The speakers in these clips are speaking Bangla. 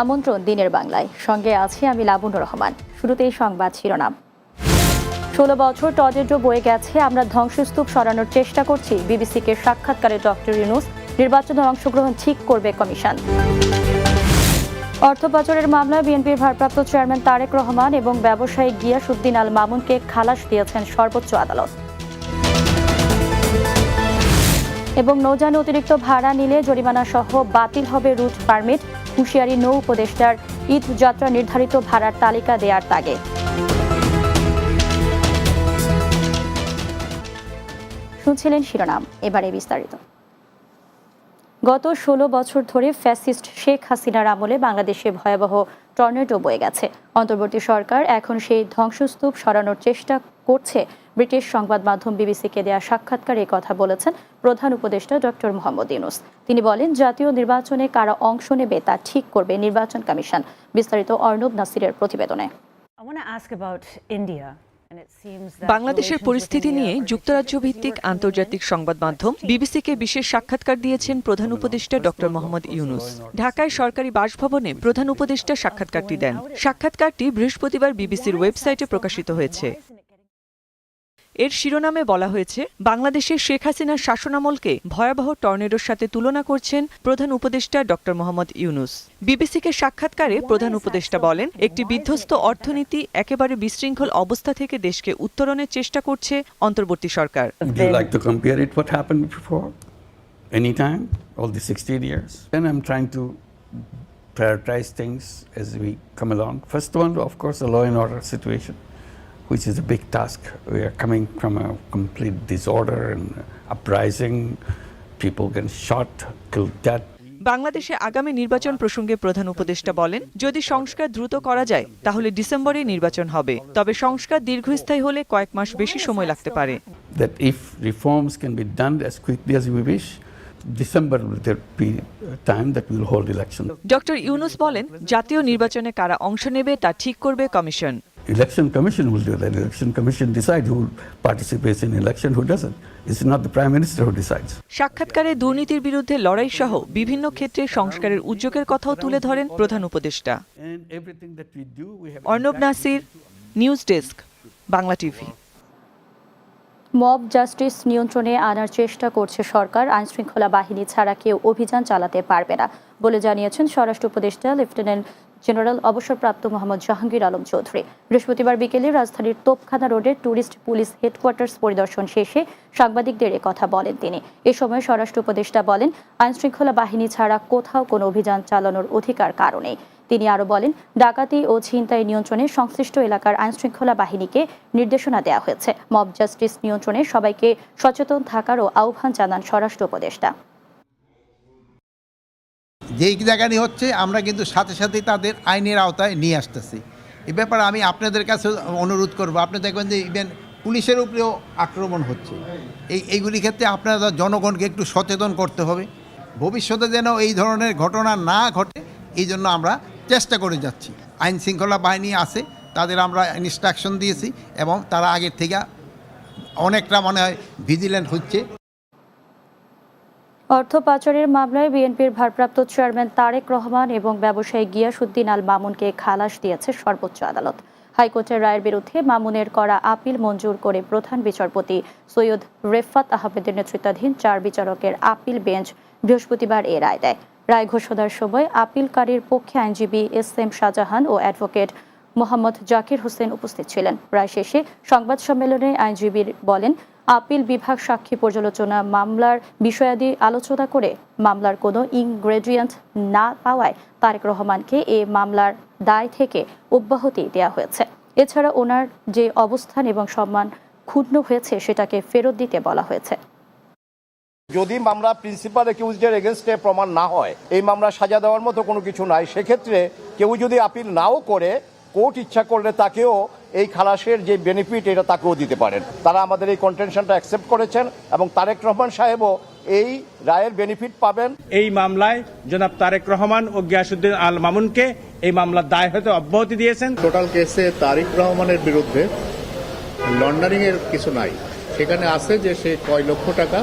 আমন্ত্রণ দিনের বাংলায়। সঙ্গে আছি আমি লাবণ্য রহমান। শুরুতেই সংবাদ শিরোনাম। ষোলো বছর টর্নেডো বয়ে গেছে, আমরা ধ্বংসস্তূপ সরানোর চেষ্টা করছি, বিবিসিকে সাক্ষাৎকারে ডক্টর ইউনুস নির্বাচনে অংশগ্রহণ ঠিক করবে কমিশন। অর্থ পাচারের মামলায় বিএনপির ভারপ্রাপ্ত চেয়ারম্যান তারেক রহমান এবং ব্যবসায়ী গিয়াসউদ্দিন আল মামুনকে খালাস দিয়েছেন সর্বোচ্চ আদালত। এবং নৌযানে অতিরিক্ত ভাড়া নিলে জরিমানা সহ বাতিল হবে রুট পারমিট হুঁশিয়ারি নৌ উপদেষ্টার ঈদ যাত্রা নির্ধারিত ভাড়ার তালিকা দেয়ার তাগে। শুনছিলেন শিরোনাম, এবারে বিস্তারিত। গত ষোলো বছর ধরে ফ্যাসিস্ট শেখ হাসিনার আমলে বাংলাদেশে ভয়াবহ টর্নেডো বয়ে গেছে। অন্তর্বর্তী সরকার এখন সেই ধ্বংসস্তূপ সরানোর চেষ্টা করছে। ব্রিটিশ সংবাদ মাধ্যম বিবিসিকে দেয়া সাক্ষাৎকারে এ কথা বলেছেন প্রধান উপদেষ্টা ডক্টর মোহাম্মদ ইউনুস। তিনি বলেন জাতীয় নির্বাচনে কারা অংশ নেবে তা ঠিক করবে নির্বাচন কমিশন বিস্তারিত অর্ণব নাসিরের প্রতিবেদনে। বাংলাদেশের পরিস্থিতি নিয়ে যুক্তরাজ্য ভিত্তিক আন্তর্জাতিক সংবাদ মাধ্যম বিবিসিকে বিশেষ সাক্ষাৎকার দিয়েছেন প্রধান উপদেষ্টা ডক্টর মোহাম্মদ ইউনুস। ঢাকায় সরকারি বাসভবনে প্রধান উপদেষ্টা সাক্ষাৎকারটি দেন। সাক্ষাৎকারটি বৃহস্পতিবার বিবিসির ওয়েবসাইটে প্রকাশিত হয়েছে। এর শিরোনামে বলা হয়েছে বাংলাদেশের শেখ হাসিনার শাসনামলকে ভয়াবহ টর্নেডোর সাথে তুলনা করছেন প্রধান উপদেষ্টা ডক্টর মোহাম্মদ ইউনুস বিবিসিকে সাক্ষাৎকারে প্রধান উপদেষ্টা বলেন একটি বিধ্বস্ত অর্থনীতি একেবারে বিশৃঙ্খল অবস্থা থেকে দেশকে উত্তরণের চেষ্টা করছে অন্তর্বর্তী সরকার Would you like to compare it what happened before? Anytime? All the 16 years? Then I'm trying to prioritize things as we come along. First one, of course, the law and order situation, which is a big task. We are coming from a complete disorder and uprising. People getting shot, killed dead. বাংলাদেশে আগামী নির্বাচন প্রসঙ্গে প্রধান উপদেষ্টা বলেন যদি সংস্কার দ্রুত করা যায় তাহলে ডিসেম্বরে নির্বাচন হবে তবে সংস্কার দীর্ঘস্থায়ী হলে কয়েক মাস বেশি সময় লাগতে পারে That if reforms can be done as quickly as we wish, December will there be a time that we hold election. Doctor Yunus বলেন জাতীয় নির্বাচনে কারা অংশ নেবে তা ঠিক করবে commission Election Commission will do that. Election Commission decide who participates in election, who doesn't. It's not the Prime Minister who decides. সাক্ষাৎকারে দুর্নীতির বিরুদ্ধে লড়াই সহ বিভিন্ন ক্ষেত্রে সংস্কারের উদ্যোগের কথাও তুলে ধরেন প্রধান উপদেষ্টা And everything that we do, we have Arnab Nasir news desk Bangla TV mob justice নিয়ন্ত্রণে আনার চেষ্টা করছে সরকার আইনশৃঙ্খলা বাহিনী ছাড়া কেউ অভিযান চালাতে পারবে না বলে জানিয়েছেন স্বরাষ্ট্র উপদেষ্টা লেফটেন্যান্ট জেনারেল অবসরপ্রাপ্ত মোহাম্মদ জাহাঙ্গীর আলম চৌধুরী। বৃহস্পতিবার বিকেলে রাজধানীর তোপখানা রোডের ট্যুরিস্ট পুলিশ হেডকোয়ার্টার্স পরিদর্শন শেষে সাংবাদিকদের কথা বলেন তিনি। এ সময় স্বরাষ্ট্র উপদেষ্টা বলেন, আইনশৃঙ্খলা বাহিনী ছাড়া কোথাও কোনো অভিযান চালানোর অধিকার কারণে তিনি আরও বলেন, ডাকাতি ও ছিনতাই নিয়ন্ত্রণে সংশ্লিষ্ট এলাকার আইনশৃঙ্খলা বাহিনীকে নির্দেশনা দেওয়া হয়েছে। মব জাস্টিস নিয়ন্ত্রণে সবাইকে সচেতন থাকারও আহ্বান জানান স্বরাষ্ট্র উপদেষ্টা। যেই জায়গায় হচ্ছে, আমরা কিন্তু সাথে সাথেই তাদের আইনের আওতায় নিয়ে আসতেছি। এ ব্যাপারে আমি আপনাদের কাছে অনুরোধ করব, আপনি দেখবেন যে ইভেন পুলিশের উপরেও আক্রমণ হচ্ছে। এই এইগুলি ক্ষেত্রে আপনারা জনগণকে একটু সচেতন করতে হবে। ভবিষ্যতে যেন এই ধরনের ঘটনা না ঘটে, এই জন্য আমরা চেষ্টা করে যাচ্ছি। আইন শৃঙ্খলা বাহিনী আছে, তাদের আমরা ইনস্ট্রাকশন দিয়েছি এবং তারা আগের থেকে অনেকটা মনে হয় ভিজিল্যান্ট হচ্ছে। অর্থ পাচারের মামলায় বিএনপির ভারপ্রাপ্ত চেয়ারম্যান তারেক রহমান এবং ব্যবসায়ী গিয়াসুদ্দিন আল মামুনকে খালাস দিয়েছে সর্বোচ্চ আদালত। হাইকোর্টের রায়ের বিরুদ্ধে মামুনের করা আপিল মঞ্জুর করে প্রধান বিচারপতি সৈয়দ রেফাত আহমেদের নেতৃত্বাধীন চার বিচারকের আপিল বেঞ্চ বৃহস্পতিবার এ রায় দেয়। রায় ঘোষণার সময় আপিলকারীর পক্ষে আইনজীবী এস এম শাহজাহান ও অ্যাডভোকেট মোহাম্মদ জাকির হোসেন উপস্থিত ছিলেন। রায় শেষে সংবাদ সম্মেলনে আইনজীবী বলেন আপিল বিভাগ সাক্ষী পর্যালোচনা মামলার বিষয়াদি আলোচনা করে মামলার কোনো ইনগ্রেডিয়েন্ট না পাওয়ায় তারেক রহমানকে এ মামলার দায় থেকে অব্যাহতি দেওয়া হয়েছে। এছাড়া ওনার যে অবস্থান এবং সম্মান ক্ষুণ্ণ হয়েছে সেটাকে ফেরত দিতে বলা হয়েছে। যদি মামলা প্রিন্সিপাল একিউজডের এগেনস্টে প্রমাণ না হয়, এই মামলা সাজা দেওয়ার মতো কোনো কিছু নাই, সেক্ষেত্রে কেউ যদি আপিল নাও করে কোর্ট ইচ্ছা করলে তাকেও এই খালাসের যে বেনিফিট এটা তাকেও দিতে পারেন। তারা আমাদের এই কন্টেনশনটা অ্যাকসেপ্ট করেছেন এবং তারেক রহমান সাহেবও এই রায়ের বেনিফিট পাবেন। এই মামলায় জনাব তারেক রহমান ও গিয়াসুদ্দিন আল মামুনকে এই মামলার দায় হতে অব্যাহতি দিয়েছেন। টোটাল কেসে তারিক রহমানের বিরুদ্ধে লন্ডারিং এর কিছু নাই। সেখানে আছে যে সে কয় লক্ষ টাকা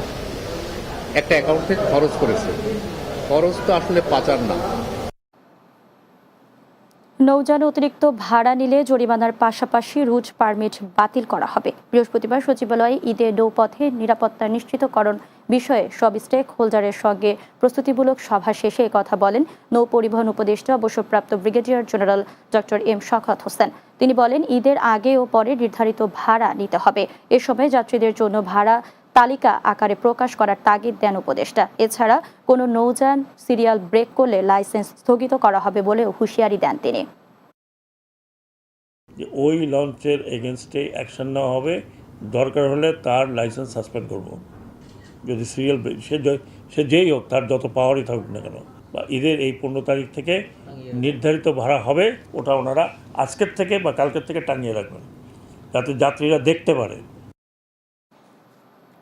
একটা অ্যাকাউন্ট থেকে খরচ করেছে। খরচ তো আসলে পাচার না। নৌযান অতিরিক্ত ভাড়া নিলে জরিমানার পাশাপাশি রুট পারমিট বাতিল করা হবে। বৃহস্পতিবার সচিবালয়ে ঈদে নৌপথে নিরাপত্তা নিশ্চিতকরণ বিষয়ে সব স্টেক হোল্ডারের সঙ্গে প্রস্তুতিমূলক সভা শেষে কথা বলেন নৌ পরিবহন উপদেষ্টা, অবসরপ্রাপ্ত brigadier general doctor M Sakhawat Hossain. তিনি বলেন, ঈদের আগে ও পরে নির্ধারিত ভাড়া নিতে হবে। এ সময় যাত্রীদের জন্য ভাড়া তালিকা আকারে প্রকাশ করার তাগিদ দেন উপদেষ্টা। এছাড়া কোনো নৌযান, সিরিয়াল ব্রেক করলে লাইসেন্স স্থগিত করা হবে বলেও হুঁশিয়ারি দেন তিনি। ওই লঞ্চের এগেনস্টে অ্যাকশন নেওয়া হবে, দরকার হলে তার লাইসেন্স সাসপেন্ড করব। যদি সিরিয়াল সে সে যেই হোক, তার যত পাওয়ারই থাকুক না কেন, বা ঈদের এই পনেরো তারিখ থেকে নির্ধারিত ভাড়া হবে, ওটা ওনারা আজকের থেকে বা কালকের থেকে টাঙিয়ে রাখবেন। যাতে যাত্রীরা দেখতে পারে।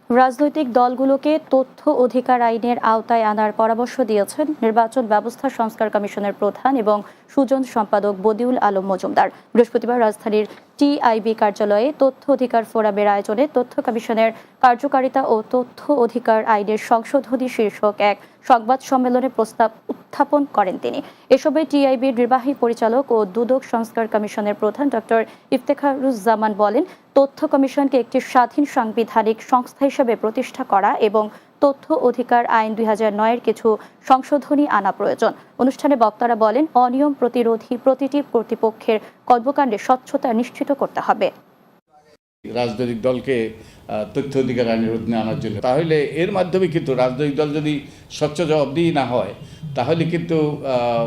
রাজনৈতিক দলগুলোকে তথ্য অধিকার আইনের আওতায় আনার পরামর্শ দিয়েছেন নির্বাচন ব্যবস্থা সংস্কার কমিশনের প্রধান এবং সুজন সম্পাদক বদিউল আলম মজুমদার। বৃহস্পতিবার রাজধানীর টিআইবি কার্যালয়ে তথ্য অধিকার ফোরামের আয়োজনে তথ্য কমিশনের কার্যকারিতা ও তথ্য অধিকার আইনের সংশোধনী শীর্ষক এক সংবাদ সম্মেলনে প্রস্তাব উত্থাপন করেন তিনি। এসবে টিআইবির নির্বাহী পরিচালক ও দুদক সংস্কার কমিশনের প্রধান ডক্টর ইফতেখারুজ্জামান বলেন, তথ্য কমিশনকে একটি স্বাধীন সাংবিধানিক সংস্থা হিসেবে প্রতিষ্ঠা করা এবং তথ্য অধিকার আইন দুই হাজার নয়ের কিছু সংশোধনী আনা প্রয়োজন। অনুষ্ঠানে বক্তারা বলেন অনিয়ম প্রতিরোধী প্রতিটি কর্তৃপক্ষের কর্মকাণ্ডে স্বচ্ছতা নিশ্চিত করতে হবে। রাজনৈতিক দলকে তথ্য অধিকার আইনের অধীনে আনার জন্য। তাহলে এর মাধ্যমে কিন্তু রাজনৈতিক দল যদি স্বচ্ছ জবাবদিহি না হয় তাহলে কিন্তু আহ,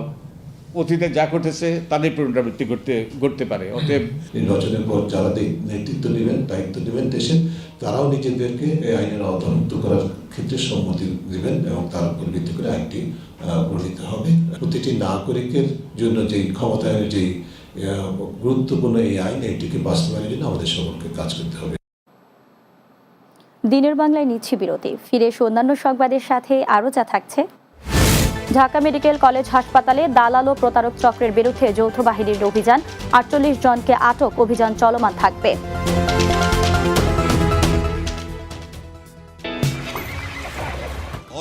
অতীতে যা ঘটেছে তাদের পুনরাবৃত্তি করতে করতে পারে। অতএব নির্বাচনের পর যারা নেতৃত্ব নেবেন দায়িত্ব নেবেন দেশের তারাও নিজেদেরকে এই আইনের আওতাভুক্ত করার ক্ষেত্রে সম্মতি দেবেন এবং তার উপর ভিত্তি করে আইনটি প্রণীত হবে। প্রতিটি নাগরিকের জন্য যেই ক্ষমতায়নের যেই গুরুত্বপূর্ণ এই আইন, এটিকে বাস্তবায়নের জন্য আমাদের সকলকে কাজ করতে হবে। দিনের বাংলায় নিচ্ছি বিরতি। ফিরে এসে অন্যান্য সংবাদের সাথে আরও যা থাকছে। ঢাকা মেডিকেল কলেজ হাসপাতালে দালাল ও প্রতারক চক্রের বিরুদ্ধে যৌথ বাহিনীর অভিযান। আটচল্লিশ জনকে আটক, অভিযান চলমান থাকবে।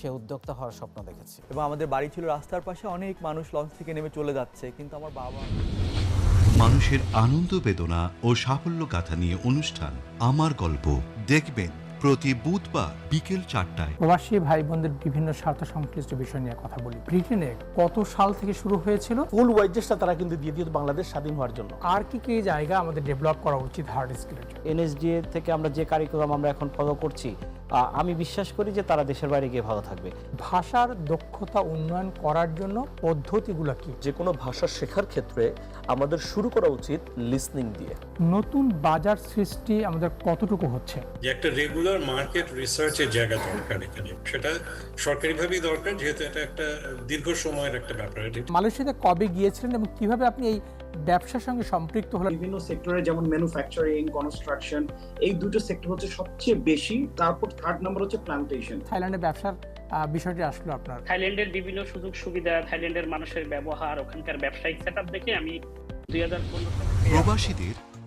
সে উদ্যোক্তা হওয়ার স্বপ্ন দেখেছে। এবং আমাদের বাড়ি ছিল রাস্তার পাশে অনেক মানুষ লঞ্চ থেকে নেমে চলে যাচ্ছে কিন্তু আমার বাবা মানুষের আনন্দ বেদনা ও সাফল্য গাথা নিয়ে অনুষ্ঠান আমার গল্প দেখবেন। প্রতি বুধবার বিকেল চারটায়। প্রবাসী ভাই বোনদের বিভিন্ন স্বার্থ সংশ্লিষ্ট বিষয় নিয়ে কথা বলি। ব্রিটেনে কত সাল থেকে শুরু হয়েছিল? ফুল ওয়াইজেসটা তারা কিন্তু দিয়ে দিত বাংলাদেশ স্বাধীন হওয়ার জন্য। আর কি কি জায়গা আমাদের ডেভেলপ করা উচিত হার্ড স্কিলের জন্য? এনএসডিএ থেকে আমরা যে কারিকুলাম আমরা এখন ফলো করছি আহ, আমি বিশ্বাস করি যে তারা দেশের বাইরে গিয়ে ভালো থাকবে। ভাষার দক্ষতা উন্নয়ন করার জন্য পদ্ধতিগুলো কি? যে কোনো ভাষা শেখার ক্ষেত্রে আমাদের শুরু করা উচিত লিসনিং দিয়ে। নতুন বাজার সৃষ্টি আমাদের কতটুকু হচ্ছে? যে একটা রেগুলার মার্কেট রিসার্চের জায়গা দরকার এখানে। সেটা সরকারিভাবেই দরকার যেহেতু এটা একটা দীর্ঘ সময়ের একটা ব্যাপার। এটা মালয়েশিয়াতে কবে গিয়েছিলেন এবং কীভাবে আপনি এই ব্যবসার সঙ্গে সম্পৃক্ত হলেন? বিভিন্ন সেক্টরে যেমন ম্যানুফ্যাকচারিং কনস্ট্রাকশন এই দুটো সেক্টর হচ্ছে সবচেয়ে বেশি। তারপর থার্ড নাম্বার হচ্ছে প্ল্যান্টেশন থাইল্যান্ডে ব্যবসার বিষয়টি আসলো আপনার। থাইল্যান্ডের বিভিন্ন সুযোগ সুবিধা থাইল্যান্ডের মানুষের ব্যবহার ওখানকার ব্যবসায়িক সেট দেখে আমি দুই হাজার প্রবাসীদের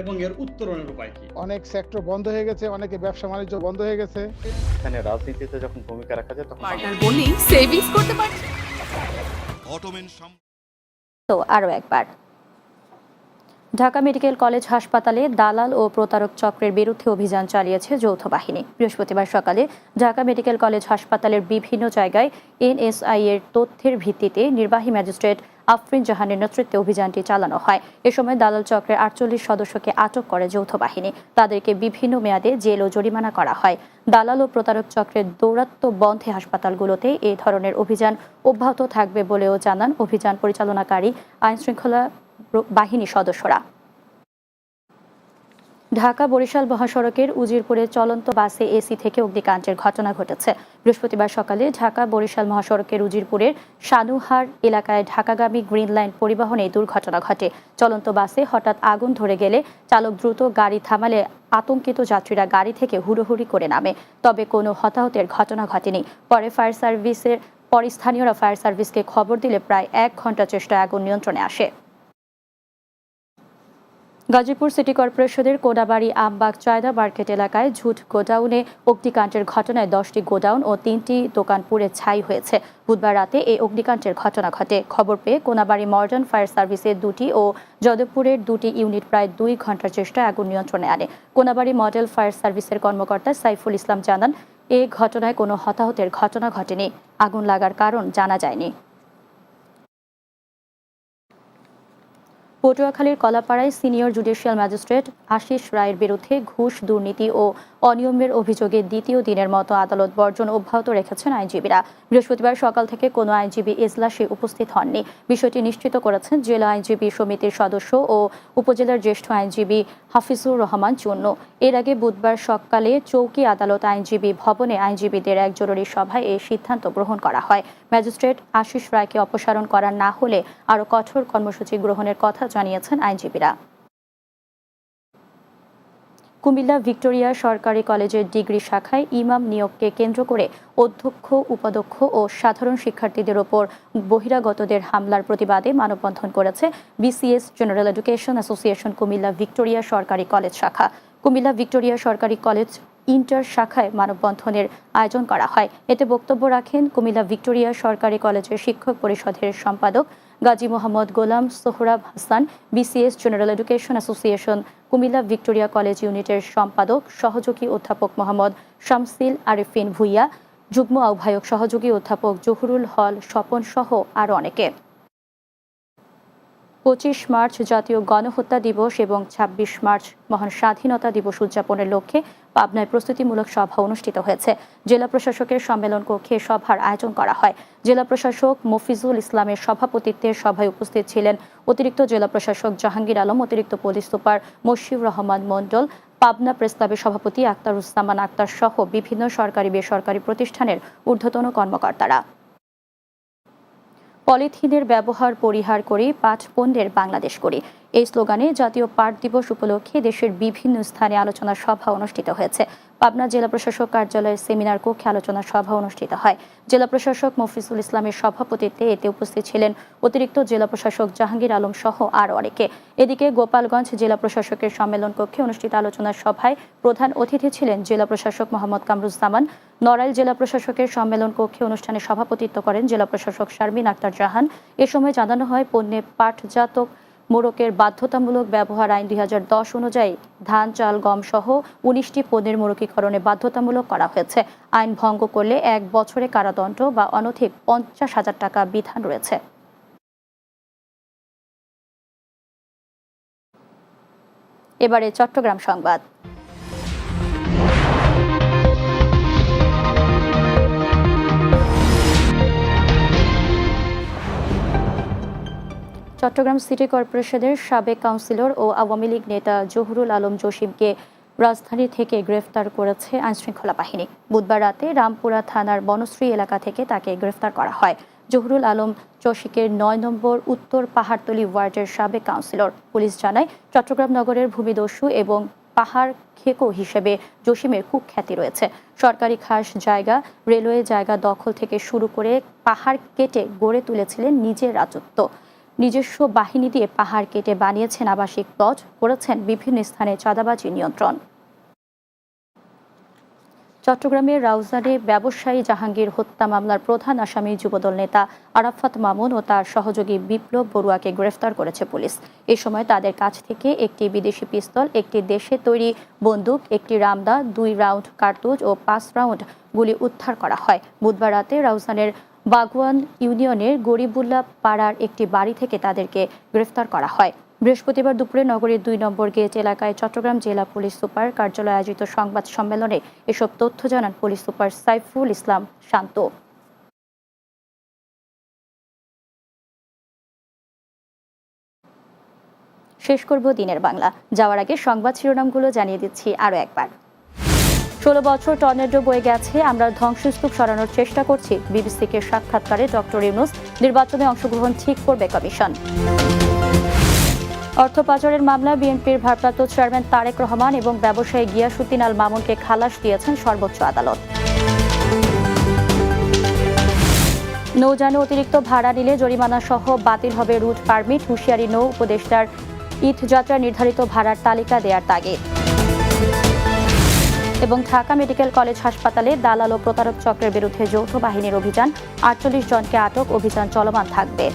এবং এর উত্তরণের উপায় কি? অনেক সেক্টর বন্ধ হয়ে গেছে অনেকে ব্যবসা বাণিজ্য বন্ধ হয়ে গেছে। এখানে রাজনীতিতে যখন ভূমিকা রাখা যায় তখন পার্টনার বলি সেভিংস করতে পারছি। অটোমেন তো আরও একবার। ঢাকা মেডিকেল কলেজ হাসপাতালে দালাল ও প্রতারক চক্রের বিরুদ্ধে অভিযান চালিয়েছে যৌথ বাহিনী। বৃহস্পতিবার সকালে ঢাকা মেডিকেল কলেজ হাসপাতালের বিভিন্ন জায়গায় এনএসআই এর তথ্যের ভিত্তিতে নির্বাহী ম্যাজিস্ট্রেট আফরিন জাহানের নেতৃত্বে অভিযানটি চালানো হয়। এ সময় দালাল চক্রের আটচল্লিশ সদস্যকে আটক করে যৌথ বাহিনী। তাদেরকে বিভিন্ন মেয়াদে জেল ও জরিমানা করা হয়। দালাল ও প্রতারক চক্রের দৌরাত্ম বন্ধে হাসপাতালগুলোতে এই ধরনের অভিযান অব্যাহত থাকবে বলেও জানান অভিযান পরিচালনাকারী আইনশৃঙ্খলা বাহিনী সদস্যরা। ঢাকা বরিশাল মহাসড়কের উজিরপুরে চলন্ত বাসে এসি থেকে অগ্নিকাণ্ডের ঘটনা ঘটেছে। বৃহস্পতিবার সকালে ঢাকা বরিশাল মহাসড়কের উজিরপুরের সানুহার এলাকায় ঢাকাগামী গ্রিন লাইন পরিবহনে দুর্ঘটনা ঘটে। চলন্ত বাসে হঠাৎ আগুন ধরে গেলে চালক দ্রুত গাড়ি থামালে আতঙ্কিত যাত্রীরা গাড়ি থেকে হুড়োহুড়ি করে নামে। তবে কোনো হতাহতের ঘটনা ঘটেনি। পরে ফায়ার সার্ভিসের, পরে স্থানীয়রা ফায়ার সার্ভিসকে খবর দিলে প্রায় এক ঘণ্টা চেষ্টায় আগুন নিয়ন্ত্রণে আসে। গাজীপুর সিটি কর্পোরেশনের কোডাবাড়ি আমবাগ চায়দা মার্কেট এলাকায় ঝুট গোডাউনে অগ্নিকাণ্ডের ঘটনায় দশটি গোডাউন ও তিনটি দোকান পুড়ে ছাই হয়েছে। বুধবার রাতে এই অগ্নিকাণ্ডের ঘটনা ঘটে। খবর পেয়ে কোনাবাড়ি মডার্ন ফায়ার সার্ভিসের দুটি ও যদবপুরের দুটি ইউনিট প্রায় দুই ঘণ্টার চেষ্টায় আগুন নিয়ন্ত্রণে আনে। কোনাবাড়ি মডেল ফায়ার সার্ভিসের কর্মকর্তা সাইফুল ইসলাম জানান, এ ঘটনায় কোনো হতাহতের ঘটনা ঘটেনি। আগুন লাগার কারণ জানা যায়নি। পটুয়াখালীর কলাপাড়ায় সিনিয়র জুডিশিয়াল ম্যাজিস্ট্রেট আশিস রায়ের বিরুদ্ধে ঘুষ, দুর্নীতি ও অনিয়মের অভিযোগে দ্বিতীয় দিনের মতো আদালত বর্জন অব্যাহত রেখেছেন আইনজীবীরা। বৃহস্পতিবার সকাল থেকে কোনো আইনজীবী এজলাসে উপস্থিত হননি। বিষয়টি নিশ্চিত করেছেন জেলা আইনজীবী সমিতির সদস্য ও উপজেলার জ্যেষ্ঠ আইনজীবী হাফিজুর রহমান চূন্য এর আগে বুধবার সকালে চৌকি আদালত আইনজীবী ভবনে আইনজীবীদের এক জরুরি সভায় এই সিদ্ধান্ত গ্রহণ করা হয়। ম্যাজিস্ট্রেট আশিস রায়কে অপসারণ করা না হলে আরও কঠোর কর্মসূচি গ্রহণের কথা জানিয়েছেন আইনজীবীরা। কুমিল্লা ভিক্টোরিয়া সরকারি কলেজের ডিগ্রি শাখায় ইমাম নিয়োগকে কেন্দ্র করে অধ্যক্ষ, উপাধ্যক্ষ ও সাধারণ শিক্ষার্থীদের ওপর বহিরাগতদের হামলার প্রতিবাদে মানববন্ধন করেছে BCS general education association Comilla Victoria সরকারি কলেজ শাখা। কুমিল্লা ভিক্টোরিয়া সরকারি কলেজ ইন্টার শাখায় মানববন্ধনের আয়োজন করা হয়। এতে বক্তব্য রাখেন কুমিল্লা ভিক্টোরিয়া সরকারি কলেজের শিক্ষক পরিষদের সম্পাদক Gazi Mohammad Golam Sohrab Hasan BCS general education association Comilla Victoria college ইউনিটের সম্পাদক, সহযোগী অধ্যাপক মোহাম্মদ শামসিল আরিফিন ভুইয়া, যুগ্ম আহ্বায়ক সহযোগী অধ্যাপক জহুরুল হল স্বপন সহ আরও অনেকে। পঁচিশ মার্চ জাতীয় গণহত্যা দিবস এবং ২৬ মার্চ মহান স্বাধীনতা দিবস উদযাপনের লক্ষ্যে পাবনায় প্রস্তুতিমূলক সভা অনুষ্ঠিত হয়েছে। জেলা প্রশাসকের সম্মেলন কক্ষে সভার আয়োজন করা হয়। জেলা প্রশাসক মফিজুল ইসলামের সভাপতিত্বে সভায় উপস্থিত ছিলেন অতিরিক্ত জেলা প্রশাসক জাহাঙ্গীর আলম, অতিরিক্ত police super Mashiur Rahman Mondal, Pabna press ক্লাবের সভাপতি আক্তারুজ্জামান আক্তার সহ বিভিন্ন সরকারি বেসরকারি প্রতিষ্ঠানের ঊর্ধ্বতন কর্মকর্তারা। পলিথিনের ব্যবহার পরিহার করে পাট পণ্যের বাংলাদেশ করি। এই স্লোগানে জাতীয় পাট দিবস উপলক্ষে দেশের বিভিন্ন স্থানে আলোচনা সভা অনুষ্ঠিত হয়েছে। পাবনা জেলা প্রশাসক কার্যালয়ের সেমিনার কক্ষে আলোচনা সভা অনুষ্ঠিত হয়। জেলা প্রশাসক মফিজুল ইসলামের সভাপতিত্বে এতে উপস্থিত ছিলেন অতিরিক্ত জেলা প্রশাসক জাহাঙ্গীর আলম সহ আরও অনেকে। এদিকে গোপালগঞ্জ জেলা প্রশাসকের সম্মেলন কক্ষে অনুষ্ঠিত আলোচনা সভায় প্রধান অতিথি ছিলেন জেলা প্রশাসক মোহাম্মদ কামরুজ্জামান। নড়াইল জেলা প্রশাসকের সম্মেলন কক্ষে অনুষ্ঠানে সভাপতিত্ব করেন জেলা প্রশাসক শারমিন আক্তার জাহান। এ সময় জানানো হয় পণ্যে পাটজাত মোড়কের বাধ্যতামূলক ব্যবহার আইন দুই হাজার দশ অনুযায়ী ধান, চাল, গম সহ উনিশটি পণ্যের মোড়কীকরণে বাধ্যতামূলক করা হয়েছে। আইন ভঙ্গ করলে এক বছরে কারাদণ্ড বা অনধিক পঞ্চাশ হাজার টাকা বিধান রয়েছে। এবারে চট্টগ্রাম সংবাদ। চট্টগ্রাম সিটি কর্পোরেশনের সাবেক কাউন্সিলর ও আওয়ামী লীগ নেতা জহুরুল আলম জসিমকে রাজধানী থেকে গ্রেফতার করেছে আইনশৃঙ্খলা বাহিনী। বুধবার রাতে রামপুরা থানার বনশ্রী এলাকা থেকে তাকে গ্রেফতার করা হয়। জহুরুল আলম চশিকের নয় নম্বর উত্তর পাহাড়তলি ওয়ার্ডের সাবেক কাউন্সিলর। পুলিশ জানায়, চট্টগ্রাম নগরের ভূমিদস্যু এবং পাহাড় খেকো হিসেবে জসিমের কুখ্যাতি রয়েছে। সরকারি খাস জায়গা, রেলওয়ে জায়গা দখল থেকে শুরু করে পাহাড় কেটে গড়ে তুলেছিলেন নিজের রাজত্ব। নিজস্ব বাহিনী দিয়ে পাহাড় কেটে বানিয়েছেন আবাসিক প্লট করেছেন বিভিন্ন স্থানে চাঁদাবাজি নিয়ন্ত্রণ। চট্টগ্রামের রাউজানে ব্যবসায়ী জাহাঙ্গীর হত্যা মামলার প্রধান আসামি যুবদল নেতা আরাফাত মামুন ও তার সহযোগী বিপ্লব বড়ুয়াকে গ্রেফতার করেছে পুলিশ। এ সময় তাদের কাছ থেকে একটি বিদেশি পিস্তল, একটি দেশে তৈরি বন্দুক, একটি রামদা, দুই রাউন্ড কার্তুজ ও পাঁচ রাউন্ড গুলি উদ্ধার করা হয়। বুধবার রাতে রাউজানের বাগুয়ান ইউনিয়নের গরিবুল্লাহ পাড়ার একটি বাড়ি থেকে তাদেরকে গ্রেফতার করা হয়। বৃহস্পতিবার দুপুরে নগরীর দুই নম্বর গেট এলাকায় চট্টগ্রাম জেলা পুলিশ সুপার কার্যালয়ে আয়োজিত সংবাদ সম্মেলনে এসব তথ্য জানান পুলিশ সুপার সাইফুল ইসলাম শান্ত। শেষ করব দিনের বাংলা। যাওয়ার আগে সংবাদ শিরোনামগুলো জানিয়ে দিচ্ছি আরও একবার। ষোলো বছর টর্নেডো বয়ে গেছে, আমরা ধ্বংসস্তূপ সরানোর চেষ্টা করছি। বিবিসিকে সাক্ষাৎকারে ডক্টর ইউনুস নির্বাচনে অংশগ্রহণ ঠিক করবে কমিশন। অর্থ পাচারের মামলায় বিএনপির ভারপ্রাপ্ত চেয়ারম্যান তারেক রহমান এবং ব্যবসায়ী গিয়াসুদ্দিন আল মামুনকে খালাস দিয়েছেন সর্বোচ্চ আদালত। নৌযানে অতিরিক্ত ভাড়া নিলে জরিমানা সহ বাতিল হবে রুট পারমিট, হুঁশিয়ারি নৌ উপদেষ্টার ঈদযাত্রা নির্ধারিত ভাড়ার তালিকা দেওয়ার তাগিদ। এবং ঢাকা মেডিকেল কলেজ হাসপাতালে দালাল ও প্রতারক চক্রের বিরুদ্ধে যৌথ বাহিনীর অভিযান, আটচল্লিশ জনকে আটক, অভিযান চলমান থাকবে।